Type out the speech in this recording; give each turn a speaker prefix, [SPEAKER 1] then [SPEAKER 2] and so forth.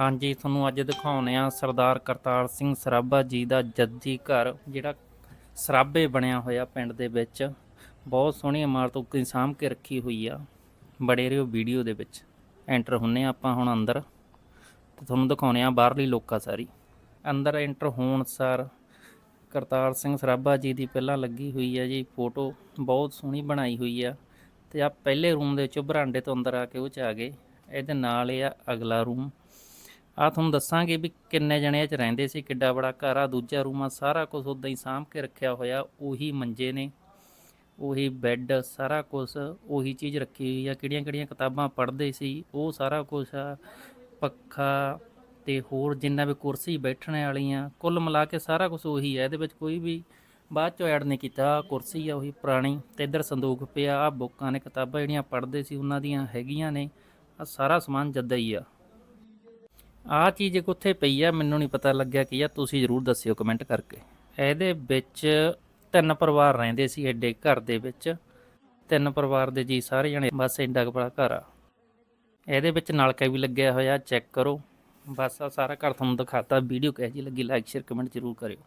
[SPEAKER 1] ਹਾਂਜੀ, ਤੁਹਾਨੂੰ ਅੱਜ ਦਿਖਾਉਨੇ ਆ ਸਰਦਾਰ ਕਰਤਾਰ ਸਿੰਘ ਸਰਾਭਾ ਜੀ ਦਾ ਜੱਦੀ ਘਰ, ਜਿਹੜਾ ਸਰਾਭੇ ਬਣਿਆ ਹੋਇਆ ਪਿੰਡ ਦੇ ਵਿੱਚ। ਬਹੁਤ ਸੋਹਣੀ ਇਮਾਰਤ ਉੱਕੀ ਸਾਂਭ ਕੇ ਰੱਖੀ ਹੋਈ ਆ। ਬੜੇ ਰਿਓ ਵੀਡੀਓ ਦੇ ਵਿੱਚ। ਐਂਟਰ ਹੁੰਨੇ ਆ ਆਪਾਂ ਹੁਣ ਅੰਦਰ। ਤੇ ਤੁਹਾਨੂੰ ਦਿਖਾਉਨੇ ਆ ਬਾਹਰਲੀ ਲੋਕਾਂ ਸਾਰੀ। ਅੰਦਰ ਐਂਟਰ ਹੋਣ ਸਾਰ ਕਰਤਾਰ ਸਿੰਘ ਸਰਾਭਾ ਜੀ ਦੀ ਪਹਿਲਾਂ ਲੱਗੀ ਹੋਈ ਹੈ ਜੀ ਫੋਟੋ। ਬਹੁਤ ਸੋਹਣੀ ਬਣਾਈ ਹੋਈ ਆ। ਤੇ ਆ ਪਹਿਲੇ ਰੂਮ ਦੇ ਵਿੱਚੋਂ ਬਰਾਂਡੇ ਤੋਂ ਅੰਦਰ ਆ ਕੇ ਉਹ ਚ ਆ ਗਏ। ਇਹਦੇ ਨਾਲ ਇਹ ਆ ਅਗਲਾ ਰੂਮ। ਆ ਤੁਹਾਨੂੰ ਦੱਸਾਂਗੇ ਵੀ ਕਿੰਨੇ ਜਣੇ ਇਹ ਚ ਰਹਿੰਦੇ ਸੀ, ਕਿੱਡਾ ਬੜਾ ਘਰ ਆ, ਦੂਜਾ ਰੂਮ ਆ, ਸਾਰਾ ਕੁਝ ਉਦਾਂ ਹੀ ਸਾਂਭ ਕੇ ਰੱਖਿਆ ਹੋਇਆ, ਉਹੀ ਮੰਜੇ ਨੇ, ਉਹੀ ਬੈੱਡ, ਸਾਰਾ ਕੁਝ ਉਹੀ ਚੀਜ਼ ਰੱਖੀ ਹੋਈ ਆ ਕਿਹੜੀਆਂ ਕਿਹੜੀਆਂ ਕਿਤਾਬਾਂ ਪੜ੍ਹਦੇ ਸੀ, ਉਹ ਸਾਰਾ ਕੁਝ ਆ, ਪੱਖਾ ਤੇ ਹੋਰ ਜਿੰਨਾ ਵੀ ਕੁਰਸੀ ਬੈਠਣ ਵਾਲੀਆਂ, ਕੁੱਲ ਮਿਲਾ ਕੇ ਸਾਰਾ ਕੁਝ ਉਹੀ ਹੈ ਇਹਦੇ ਵਿੱਚ ਕੋਈ ਵੀ ਬਾਅਦ ਚੋਂ ਐਡ ਨਹੀਂ ਕੀਤਾ, ਆਹ ਕੁਰਸੀ ਆ, ਉਹੀ ਪੁਰਾਣੀ, ਤੇ ਇੱਧਰ ਸੰਦੂਕ ਪਿਆ ਆ ਬੁੱਕਾਂ ਨੇ ਕਿਤਾਬਾਂ ਜਿਹੜੀਆਂ ਪੜ੍ਹਦੇ ਸੀ, ਉਹਨਾਂ ਦੀਆਂ ਹੈਗੀਆਂ ਨੇ ਆ ਸਾਰਾ ਸਮਾਨ ਜੱਦਾ ਹੀ ਆ। ਆ ਚੀਜ਼ ਇੱਕ ਉੱਥੇ ਪਈ ਆ, ਮੈਨੂੰ ਨਹੀਂ ਪਤਾ ਲੱਗਿਆ ਕੀ ਆ, ਤੁਸੀਂ ਜ਼ਰੂਰ ਦੱਸਿਓ ਕਮੈਂਟ ਕਰਕੇ। ਇਹਦੇ ਵਿੱਚ ਤਿੰਨ ਪਰਿਵਾਰ ਰਹਿੰਦੇ ਸੀ ਐਡੇ ਘਰ ਦੇ ਵਿੱਚ। ਤਿੰਨ ਪਰਿਵਾਰ ਦੇ ਜੀ ਸਾਰੇ ਜਣੇ ਬਸ ਐਡਾ ਬੜਾ ਘਰ ਆ। ਇਹਦੇ ਵਿੱਚ ਨਲਕਾ ਵੀ ਲੱਗਿਆ ਹੋਇਆ, ਚੈੱਕ ਕਰੋ। ਬਸ ਆ ਸਾਰਾ ਘਰ ਤੁਹਾਨੂੰ ਦਿਖਾਤਾ, ਵੀਡੀਓ ਕਿਹੋ ਜਿਹੀ ਲੱਗੀ ਲਾਈਕ ਸ਼ੇਅਰ ਕਮੈਂਟ ਜ਼ਰੂਰ ਕਰਿਓ।